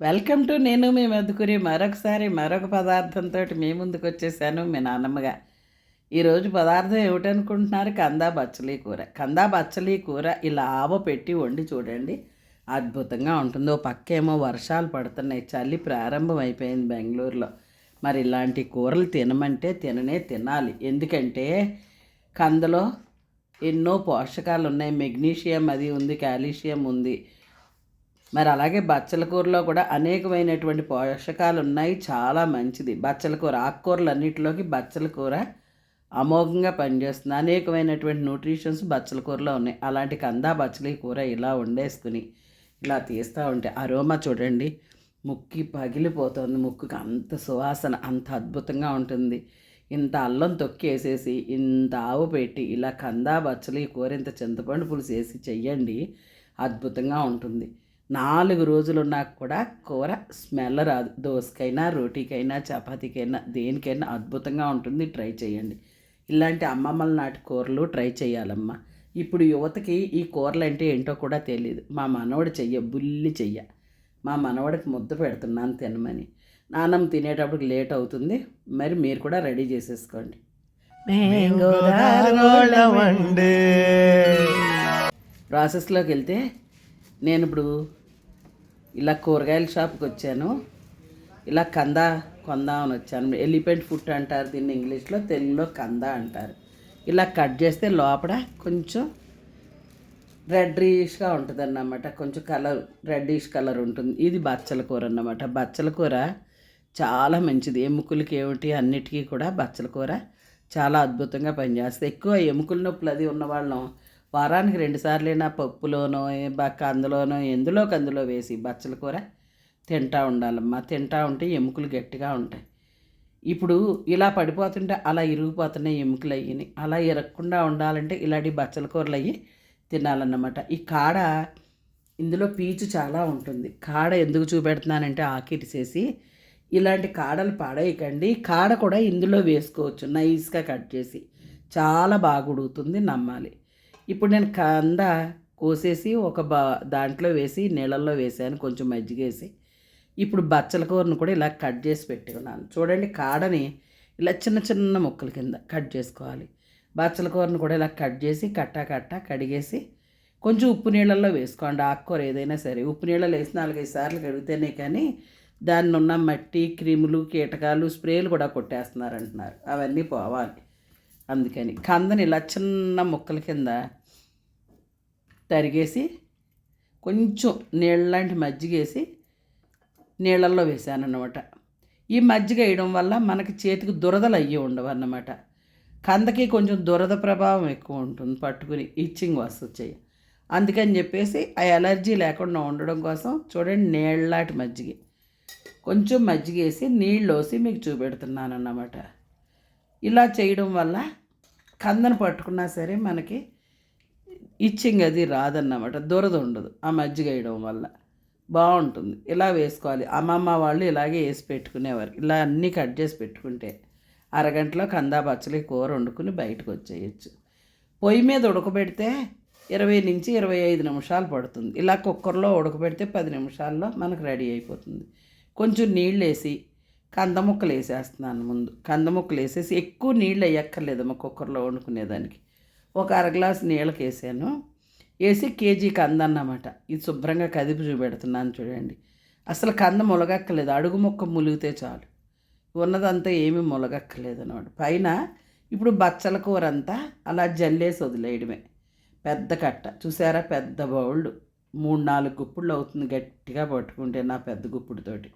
Welcome to నేను మీ మధుకురి. మరొకసారి మరొక పదార్థంతో మీ ముందుకు వచ్చేసాను మీ నాన్నమ్మగా. ఈరోజు పదార్థం ఏమిటనుకుంటున్నారు? కందా బచ్చలి కూర. కందా బచ్చలి కూర ఇలా ఆవ పెట్టి వండి చూడండి. అద్భుతంగా ఉంటుంది. ఓ పక్కేమో వర్షాలు పడుతున్నాయి. చలి ప్రారంభం అయిపోయింది బెంగళూరులో. మరి ఇలాంటి కూరలు తినమంటే తిననే తినాలి. ఎందుకంటే కందలో ఎన్నో పోషకాలు ఉన్నాయి మెగ్నీషియం అది ఉంది కాల్షియం ఉంది. మరి అలాగే బచ్చల కూరలో కూడా అనేకమైనటువంటి పోషకాలు ఉన్నాయి చాలా మంచిది. బచ్చల కూర ఆకుకూరలు అన్నిటిలోకి బచ్చల కూర అమోఘంగా పనిచేస్తుంది. అనేకమైనటువంటి న్యూట్రిషన్స్ బచ్చల కూరలో ఉన్నాయి. అలాంటి కందా బచ్చలి కూర ఇలా వండేసుకుని ఇలా తీస్తూ ఉంటే అరోమా చూడండి. ముక్కి పగిలిపోతుంది. ముక్కుకి అంత సువాసన అంత అద్భుతంగా ఉంటుంది. ఇంత అల్లం తొక్కేసేసి ఇంత ఆవు పెట్టి ఇలా కందా బచ్చలి కూర ఇంత చింతపండు పులుసు వేసి చెయ్యండి. అద్భుతంగా ఉంటుంది. నాలుగు రోజులు ఉన్నా కూడా కూర స్మెల్ రాదు. దోసకైనా రోటీకైనా చపాతీకైనా దేనికైనా అద్భుతంగా ఉంటుంది. ట్రై చేయండి. ఇలాంటి అమ్మమ్మల నాటి కూరలు ట్రై చేయాలమ్మా. ఇప్పుడు యువతకి ఈ కూరలు అంటే ఏంటో కూడా తెలియదు మా మనవడు చెయ్య బుల్లి చెయ్య. మా మనవడికి ముద్ద పెడుతున్నాను తినమని. నాన్నమ్మ తినేటప్పుడు లేట్ అవుతుంది. మరి మీరు కూడా రెడీ చేసేసుకోండి. ప్రాసెస్లోకి వెళ్తే నేను ఇప్పుడు ఇలా కూరగాయల షాప్కి వచ్చాను. ఇలా కంద కొందామని వచ్చాను. ఎలిఫెంట్ ఫుడ్ అంటారు దీన్ని ఇంగ్లీష్లో తెలుగులో కంద అంటారు. ఇలా కట్ చేస్తే లోపల కొంచెం రెడ్డిష్గా ఉంటుంది అన్నమాట కొంచెం కలర్ రెడ్డిష్ కలర్ ఉంటుంది. ఇది బచ్చల కూర అన్నమాట. బచ్చల కూర చాలా మంచిది. ఎముకలకి ఏమిటి అన్నిటికీ కూడా బచ్చల కూర చాలా అద్భుతంగా పనిచేస్తుంది. ఎక్కువ ఎముకల నొప్పులు అది ఉన్న వాళ్ళం వారానికి రెండుసార్లైనా పప్పులోనో కందులోనో ఎందులో కందులో వేసి బచ్చల కూర తింటా ఉండాలమ్మా. తింటా ఉంటే ఎముకలు గట్టిగా ఉంటాయి. ఇప్పుడు ఇలా పడిపోతుంటే అలా ఇరిగిపోతున్నాయి ఎముకలు అయ్యి అలా ఇరగకుండా ఉండాలంటే ఇలాంటి బచ్చల కూరలు అయ్యి తినాలన్నమాట. ఈ కాడ ఇందులో పీచు చాలా ఉంటుంది. కాడ ఎందుకు చూపెడుతున్నానంటే ఆకిరిసేసి ఇలాంటి కాడలు పాడేయకండి. కాడ కూడా ఇందులో వేసుకోవచ్చు. నైస్గా కట్ చేసి. చాలా బాగా ఉడుకుతుంది నమ్మాలి. ఇప్పుడు నేను కంద కోసేసి ఒక బా దాంట్లో వేసి నీళ్ళల్లో వేసాను కొంచెం మజ్జిగేసి. ఇప్పుడు బచ్చల కూరను కూడా ఇలా కట్ చేసి పెట్టుకున్నాను చూడండి కాడని ఇలా చిన్న చిన్న ముక్కల కింద కట్ చేసుకోవాలి. బచ్చల కూరను కూడా ఇలా కట్ చేసి కట్టా కట్టా కడిగేసి కొంచెం ఉప్పు నీళ్ళల్లో వేసుకోండి. ఆకుకూర ఏదైనా సరే ఉప్పు నీళ్ళలో వేసి నాలుగైదు సార్లు కడిగితేనే కానీ దాన్ని ఉన్న మట్టి క్రిములు కీటకాలు స్ప్రేలు కూడా కొట్టేస్తున్నారు అంటున్నారు. అవన్నీ పోవాలి. అందుకని కందని ఇలా చిన్న ముక్కల కింద తరిగేసి కొంచెం నీళ్ళలాంటి మజ్జిగేసి నీళ్ళల్లో వేసాను అన్నమాట ఈ మజ్జిగ వేయడం వల్ల మనకి చేతికి దురదలు అయ్యి ఉండవు అన్నమాట కందకి కొంచెం దురద ప్రభావం ఎక్కువ ఉంటుంది పట్టుకుని ఇచ్చింగ్ వస్తుంది అందుకని చెప్పేసి ఆ ఎలర్జీ లేకుండా ఉండడం కోసం చూడండి నీళ్ళలాంటి మజ్జిగ. కొంచెం మజ్జిగ వేసి నీళ్ళు వేసి మీకు చూపెడుతున్నాను అన్నమాట ఇలా చేయడం వల్ల కందను పట్టుకున్నా సరే మనకి ఇచ్చింగ్ అది రాదన్నమాట. దురద ఉండదు ఆ మజ్జిగ వేయడం వల్ల. బాగుంటుంది. ఇలా వేసుకోవాలి. అమ్మమ్మ వాళ్ళు ఇలాగే వేసి పెట్టుకునేవారు. ఇలా అన్నీ కట్ చేసి పెట్టుకుంటే అరగంటలో కందా పచ్చలి కూర వండుకుని బయటకు వచ్చేయచ్చు. పొయ్యి మీద ఉడకబెడితే ఇరవై నుంచి ఇరవై ఐదు నిమిషాలు పడుతుంది. ఇలా కుక్కర్లో ఉడకబెడితే పది నిమిషాల్లో మనకు రెడీ అయిపోతుంది. కొంచెం నీళ్ళు వేసి కంద ముక్కలు వేసేస్తున్నాను ముందు. కంద ముక్కలు వేసేసి ఎక్కువ నీళ్ళు వేయక్కర్లేదు మా కుక్కర్లో వండుకునేదానికి. ఒక అర గ్లాస్ నీళ్ళకి వేసాను. వేసి కేజీ కంద అన్నమాట. ఇది శుభ్రంగా కదిపి చూపెడుతున్నాను చూడండి. అసలు కంద ములగక్కర్లేదు. అడుగు ముక్క ములిగితే చాలు. ఉన్నదంతా ఏమీ ములగక్కర్లేదు అనమాట పైన ఇప్పుడు బచ్చల కూర అంతా అలా జల్లేసి వదిలేయడమే. పెద్ద కట్ట. చూసారా? పెద్ద బౌల్డ్. మూడు నాలుగు గుప్పుళ్ళు అవుతుంది గట్టిగా పట్టుకుంటే నా పెద్ద గుప్పుడుతోటి.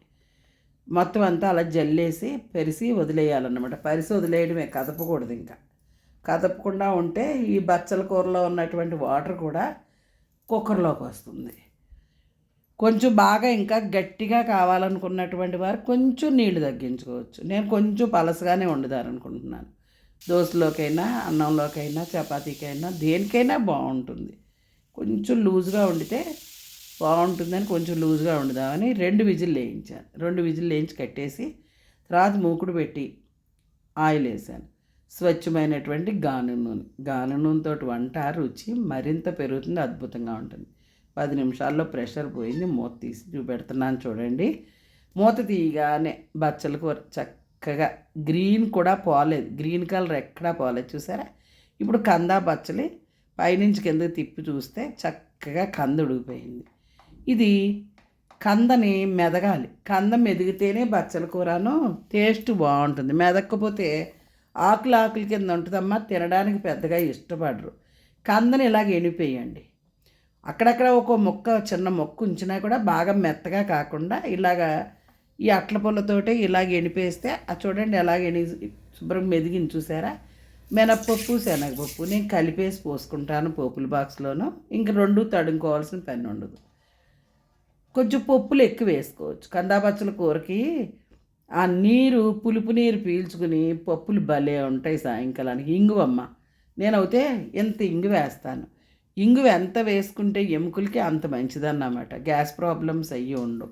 మొత్తం అంతా అలా జల్లేసి పెరిసి వదిలేయాలన్నమాట. పరిసి వదిలేయడమే కదపకూడదు ఇంకా. కదపకుండా ఉంటే ఈ బచ్చల కూరలో ఉన్నటువంటి వాటర్ కూడా కుక్కర్లోకి వస్తుంది. కొంచెం బాగా ఇంకా గట్టిగా కావాలనుకున్నటువంటి వారు కొంచెం నీళ్ళు తగ్గించుకోవచ్చు. నేను కొంచెం పలసగానే వండుదారనుకుంటున్నాను. దోశలోకైనా అన్నంలోకైనా చపాతీకైనా దేనికైనా బాగుంటుంది. కొంచెం లూజ్గా వండితే బాగుంటుందని కొంచెం లూజ్గా ఉండదామని రెండు విజిల్ వేయించాను రెండు విజిల్ వేయించి కట్టేసి తర్వాత మూకుడు పెట్టి ఆయిల్ వేసాను. స్వచ్ఛమైనటువంటి గాను నూనె. గాను నూనెతో వంట రుచి మరింత పెరుగుతుంది అద్భుతంగా ఉంటుంది. పది నిమిషాల్లో ప్రెషర్ పోయింది మూత తీసి చూపెడుతున్నాను చూడండి. మూత తీయగానే బచ్చల కూర చక్కగా గ్రీన్ కూడా పోలేదు. గ్రీన్ కలర్ ఎక్కడా పోలేదు చూసారా? ఇప్పుడు కందా బచ్చలి పైనుంచి కిందకి తిప్పి చూస్తే చక్కగా కంద ఉడిగిపోయింది ఇది కందని మెదగాలి. కంద మెదిగితేనే బచ్చల కూరను టేస్ట్ బాగుంటుంది. మెదక్కపోతే ఆకులు ఆకుల కింద ఉంటుందమ్మా తినడానికి పెద్దగా ఇష్టపడరు. కందని ఇలాగ ఎనిపేయండి అక్కడక్కడ ఒక మొక్క చిన్న మొక్క ఉంచినా కూడా బాగా మెత్తగా కాకుండా ఇలాగా ఈ అట్ల పొలతోటే ఇలాగ ఎనిపేస్తే అది చూడండి ఎలాగ ఎని శుభ్రం మెదిగిన చూసారా? మినప్పప్పు శనగపప్పు నేను కలిపేసి పోసుకుంటాను పోపుల బాక్స్లోను ఇంక రెండు తడుముకోవాల్సిన పని ఉండదు. కొంచెం పప్పులు ఎక్కువ వేసుకోవచ్చు. కందాపచ్చల కూరకి ఆ నీరు పులుపు నీరు పీల్చుకుని పప్పులు భలే ఉంటాయి సాయంకాలానికి. ఇంగువమ్మ. నేనైతే ఎంత ఇంగు వేస్తాను. ఇంగు ఎంత వేసుకుంటే ఎముకలకి అంత మంచిదన్నమాట. గ్యాస్ ప్రాబ్లమ్స్ అయ్యి ఉండవు.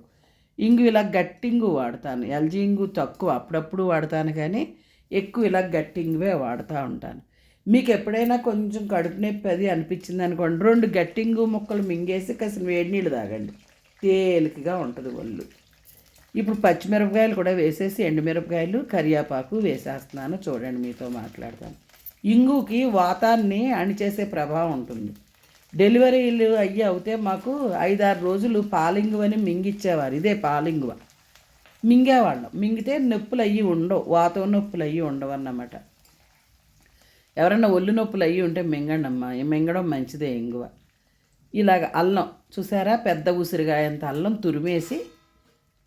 ఇంగు ఇలా గట్టి ఇంగు వాడతాను. ఎల్జీ ఇంగు తక్కువ. అప్పుడప్పుడు వాడతాను కానీ ఎక్కువ ఇలా గట్టి ఇంగువే వాడుతూ ఉంటాను. మీకు ఎప్పుడైనా కొంచెం కడుపు నొప్పి అది అనిపించింది అనుకోండి రెండు గట్టింగు ముక్కలు మింగేసి కాసిన వేడి నీళ్ళు తాగండి. తేలికగా ఉంటుంది ఒళ్ళు. ఇప్పుడు పచ్చిమిరపకాయలు కూడా వేసేసి ఎండుమిరపకాయలు కరివేపాకు వేసేస్తున్నాను. చూడండి మీతో మాట్లాడతాను ఇంగుకి వాతాన్ని అణిచేసే ప్రభావం ఉంటుంది. డెలివరీలు అయ్యి అవుతే మాకు ఐదారు రోజులు పాలింగు అని మింగిచ్చేవారు. ఇదే పాలింగువ. మింగేవాళ్ళం. మింగితే నొప్పులు అయ్యి ఉండవు. వాతం నొప్పులు అయ్యి ఉండవు అన్నమాట. ఎవరన్నా ఒళ్ళు నొప్పులు అయ్యి ఉంటే మింగండి అమ్మా మింగడం మంచిదే ఇంగువ. ఇలాగ అల్లం చూసారా? పెద్ద ఉసిరిగాయంత అల్లం తురిమేసి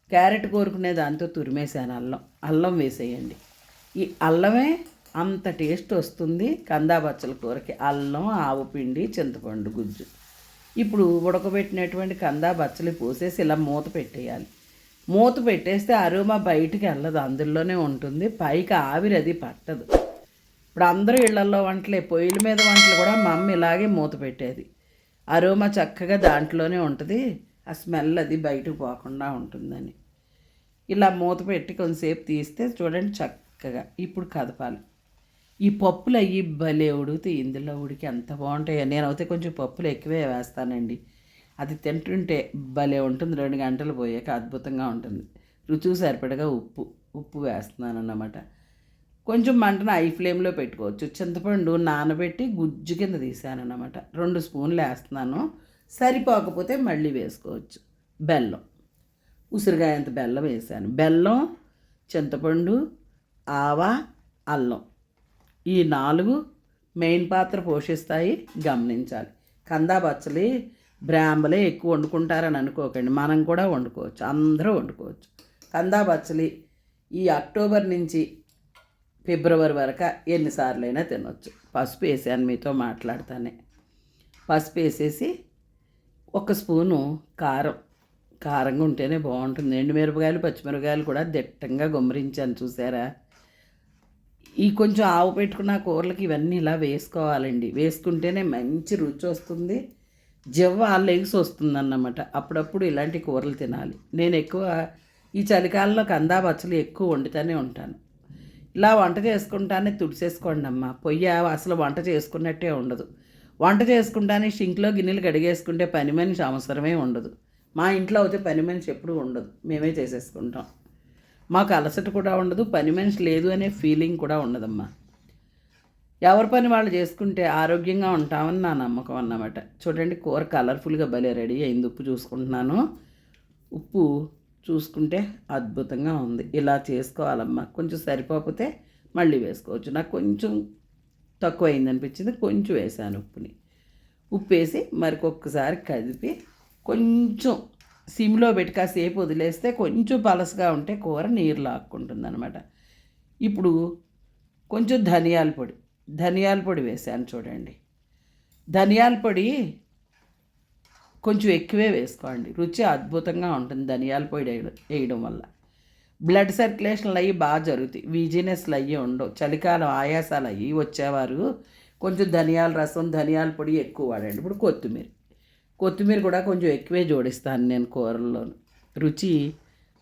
క్యారెట్ కోరుకునే దాంతో తురిమేసాను అల్లం. అల్లం వేసేయండి. ఈ అల్లమే అంత టేస్ట్ వస్తుంది కందాబచ్చల కూరకి. అల్లం ఆవు పిండి చింతపండు గుజ్జు. ఇప్పుడు ఉడకబెట్టినటువంటి కందా బచ్చలు పోసేసి ఇలా మూత పెట్టేయాలి. మూత పెట్టేస్తే అరుమా బయటికి వెళ్ళదు అందులోనే ఉంటుంది. పైకి ఆవిరి అది పట్టదు. ఇప్పుడు అందరూ ఇళ్ళలో వంటలే పొయ్యిల మీద వంటలు కూడా మా అమ్మ ఇలాగే మూత పెట్టేది. అరోమా చక్కగా దాంట్లోనే ఉంటుంది. ఆ స్మెల్ అది బయటకు పోకుండా ఉంటుందని. ఇలా మూత పెట్టి కొంతసేపు తీస్తే చూడండి చక్కగా. ఇప్పుడు కదపాలి. ఈ పప్పులు అయ్యి భలే ఉడికితే ఇందులో ఉడికి ఎంత బాగుంటాయో. నేనైతే కొంచెం పప్పులు ఎక్కువే వేస్తానండి. అది తింటుంటే భలే ఉంటుంది. రెండు గంటలు పోయాక అద్భుతంగా ఉంటుంది. రుచి సరిపడగా ఉప్పు ఉప్పు వేస్తున్నాను అన్నమాట కొంచెం మంటను ఐ ఫ్లేమ్లో పెట్టుకోవచ్చు. చింతపండు నానబెట్టి గుజ్జు కింద తీసాను అన్నమాట రెండు స్పూన్లు వేస్తున్నాను. సరిపోకపోతే మళ్ళీ వేసుకోవచ్చు. బెల్లం. ఉసిరికాయంత బెల్లం వేసాను. బెల్లం చింతపండు ఆవ అల్లం. ఈ నాలుగు మెయిన్ పాత్ర పోషిస్తాయి. గమనించాలి. కందా బచ్చలి బ్రాంబలే ఎక్కువ వండుకుంటారని అనుకోకండి. మనం కూడా వండుకోవచ్చు. అందరూ వండుకోవచ్చు. కందా బచ్చలి ఈ అక్టోబర్ నుంచి ఫిబ్రవరి వరకు ఎన్నిసార్లైనా తినొచ్చు. పసుపు వేసాను మీతో మాట్లాడతానే. పసుపు వేసేసి ఒక స్పూను కారం. కారంగా ఉంటేనే బాగుంటుంది. ఎండుమిరపకాయలు పచ్చిమిరపకాయలు కూడా దిట్టంగా గుమ్మరించాను చూసారా? ఈ కొంచెం ఆవు పెట్టుకున్న కూరలకి ఇవన్నీ ఇలా వేసుకోవాలండి. వేసుకుంటేనే మంచి రుచి వస్తుంది. జివ్వ లెగ్స్ వస్తుంది అన్నమాట అప్పుడప్పుడు ఇలాంటి కూరలు తినాలి. నేను ఎక్కువ ఈ చలికాలంలో కందా పచ్చలు ఎక్కువ వండుతూనే ఉంటాను. ఇలా వంట చేసుకుంటానే తుడిసేసుకోండి అమ్మ. పొయ్యి అసలు వంట చేసుకున్నట్టే ఉండదు. వంట చేసుకుంటానే షింక్లో గిన్నెలు కడిగేసుకుంటే పని మనిషి అవసరమే ఉండదు. మా ఇంట్లో అయితే పని మనిషి ఎప్పుడూ ఉండదు. మేమే చేసేసుకుంటాం. మాకు అలసట కూడా ఉండదు పని మనిషి లేదు అనే ఫీలింగ్ కూడా ఉండదమ్మా. ఎవరి పని వాళ్ళు చేసుకుంటే ఆరోగ్యంగా ఉంటామని నా నమ్మకం అన్నమాట. చూడండి కూర కలర్ఫుల్గా భలే రెడీ అయింది. ఉప్పు చూసుకుంటున్నాను. ఉప్పు చూసుకుంటే అద్భుతంగా ఉంది. ఇలా చేసుకోవాలమ్మా. కొంచెం సరిపోకపోతే మళ్ళీ వేసుకోవచ్చు. నాకు కొంచెం తక్కువ అయిందనిపించింది కొంచెం వేసాను ఉప్పుని. ఉప్పు వేసి మరికొకసారి కదిపి కొంచెం సిమ్లో పెట్టి కాసేపు వదిలేస్తే కొంచెం పలసగా ఉంటే కూర నీరు లాక్కుంటుంది అనమాట ఇప్పుడు కొంచెం ధనియాల పొడి. ధనియాల పొడి వేసాను చూడండి. ధనియాల పొడి కొంచెం ఎక్కువే వేసుకోండి. రుచి అద్భుతంగా ఉంటుంది ధనియాల పొడి వేయడం వేయడం వల్ల. బ్లడ్ సర్క్యులేషన్లు అయ్యి బాగా జరుగుతాయి. వీజినెస్లు అయ్యి ఉండవు. చలికాలం ఆయాసాలు అయ్యి వచ్చేవారు కొంచెం ధనియాల రసం ధనియాల పొడి ఎక్కువ వాడండి. ఇప్పుడు కొత్తిమీర. కొత్తిమీర కూడా కొంచెం ఎక్కువే జోడిస్తాను నేను కూరల్లోను. రుచి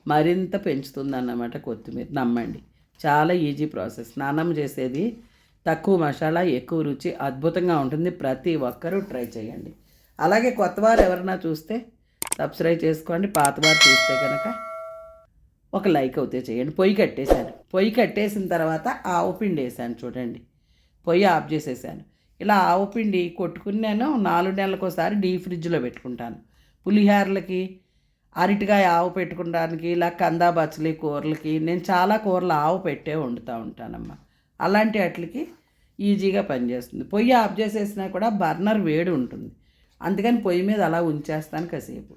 మరింత పెంచుతుంది అన్నమాట కొత్తిమీర. నమ్మండి. చాలా ఈజీ ప్రాసెస్ స్నానం చేసేది తక్కువ మసాలా ఎక్కువ రుచి అద్భుతంగా ఉంటుంది. ప్రతి ఒక్కరూ ట్రై చేయండి. అలాగే కొత్తవారు ఎవరైనా చూస్తే సబ్స్క్రైబ్ చేసుకోండి పాతవారు చూస్తే కనుక ఒక లైక్ అవుతే చేయండి. పొయ్యి కట్టేశాను. పొయ్యి కట్టేసిన తర్వాత ఆవు పిండి వేసాను చూడండి. పొయ్యి ఆఫ్ చేసేసాను. ఇలా ఆవు పిండి కొట్టుకుని నేను నాలుగు నెలలకు ఒకసారి డీ ఫ్రిడ్జ్లో పెట్టుకుంటాను. పులిహారలకి అరటికాయ ఆవు పెట్టుకోవడానికి ఇలా కందా బచ్చలి కూరలకి నేను చాలా కూరలు ఆవు పెట్టే వండుతూ ఉంటానమ్మా. అలాంటి వాటికి ఈజీగా పనిచేస్తుంది. పొయ్యి ఆఫ్ చేసేసినా కూడా బర్నర్ వేడి ఉంటుంది. అందుకని పొయ్యి మీద అలా ఉంచేస్తాను కాసేపు.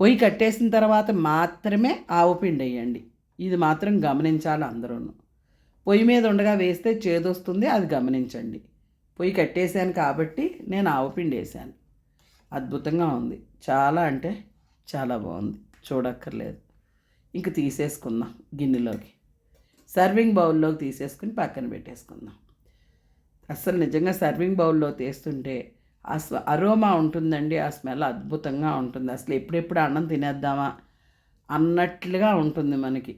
పొయ్యి కట్టేసిన తర్వాత మాత్రమే ఆవు పిండి వేయండి. ఇది మాత్రం గమనించాలి అందరూ పొయ్యి మీద ఉండగా వేస్తే చేదొస్తుంది అది గమనించండి. పొయ్యి కట్టేశాను కాబట్టి నేను ఆవు పిండి వేసాను అద్భుతంగా ఉంది. చాలా అంటే చాలా బాగుంది. చూడక్కర్లేదు. ఇంక తీసేసుకుందాం గిన్నెలోకి. సర్వింగ్ బౌల్లోకి తీసేసుకుని పక్కన పెట్టేసుకుందాం. అసలు నిజంగా సర్వింగ్ బౌల్లో తీస్తుంటే ఆ స్వ అరోమా ఉంటుందండి ఆ స్మెల్ అద్భుతంగా ఉంటుంది. అసలు ఎప్పుడెప్పుడు అన్నం తినేద్దామా అన్నట్లుగా ఉంటుంది మనకి.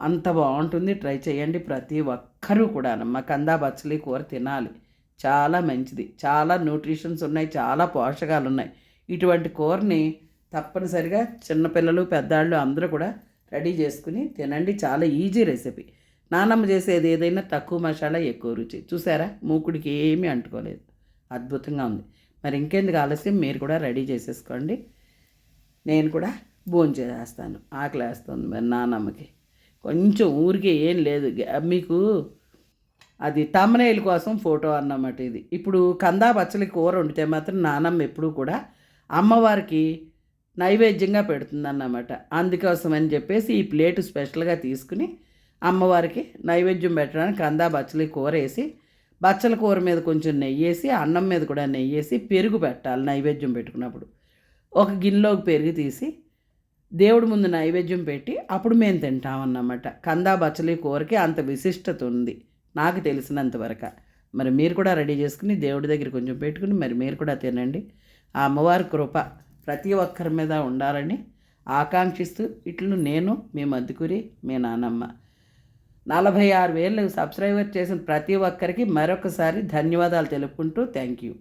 అంత బాగుంటుంది. ట్రై చేయండి ప్రతి ఒక్కరూ కూడా మా కందా బచ్చలి కూర తినాలి. చాలా మంచిది. చాలా న్యూట్రిషన్స్ ఉన్నాయి. చాలా పోషకాలు ఉన్నాయి. ఇటువంటి కూరని తప్పనిసరిగా చిన్నపిల్లలు పెద్దాళ్ళు అందరూ కూడా రెడీ చేసుకుని తినండి. చాలా ఈజీ రెసిపీ. నానమ్మ చేసేది ఏదైనా తక్కువ మసాలా ఎక్కువ రుచి. చూసారా? మూకుడికి ఏమీ అంటుకోలేదు. అద్భుతంగా ఉంది. మరి ఇంకెందుకు ఆలస్యం? మీరు కూడా రెడీ చేసేసుకోండి. నేను కూడా భోజనం చేసేస్తాను. ఆకలి వేస్తుంది మరి నానమ్మకి. కొంచెం ఊరికే ఏం లేదు. మీకు అది తమ్మనేలు కోసం ఫోటో అన్నమాట ఇది. ఇప్పుడు కందా పచ్చలి కూర వండితే మాత్రం నానమ్మ ఎప్పుడూ కూడా అమ్మవారికి నైవేద్యంగా పెడుతుందన్నమాట. అందుకోసం అని చెప్పేసి ఈ ప్లేటు స్పెషల్గా తీసుకుని అమ్మవారికి నైవేద్యం పెట్టడానికి కందా బచ్చలి కూర వేసి బచ్చల కూర మీద కొంచెం నెయ్యి వేసి అన్నం మీద కూడా నెయ్యి వేసి పెరుగు పెట్టాలి నైవేద్యం పెట్టుకున్నప్పుడు. ఒక గిన్నెలోకి పెరుగు తీసి దేవుడి ముందు నైవేద్యం పెట్టి అప్పుడు మేము తింటామన్నమాట. కందా బచ్చలి కూరకి అంత విశిష్టత ఉంది నాకు తెలిసినంతవరకు మరి మీరు కూడా రెడీ చేసుకుని దేవుడి దగ్గర కొంచెం పెట్టుకుని మరి మీరు కూడా తినండి. ఆ అమ్మవారి కృప ప్రతి ఒక్కరి మీద ఉండాలని ఆకాంక్షిస్తూ ఇట్లు నేను మీ మద్దుకూరి మీ నానమ్మ. నలభై ఆరు వేలు సబ్స్క్రైబర్ చేసిన ప్రతి ఒక్కరికి మరొకసారి ధన్యవాదాలు తెలుపుకుంటూ థ్యాంక్ యూ.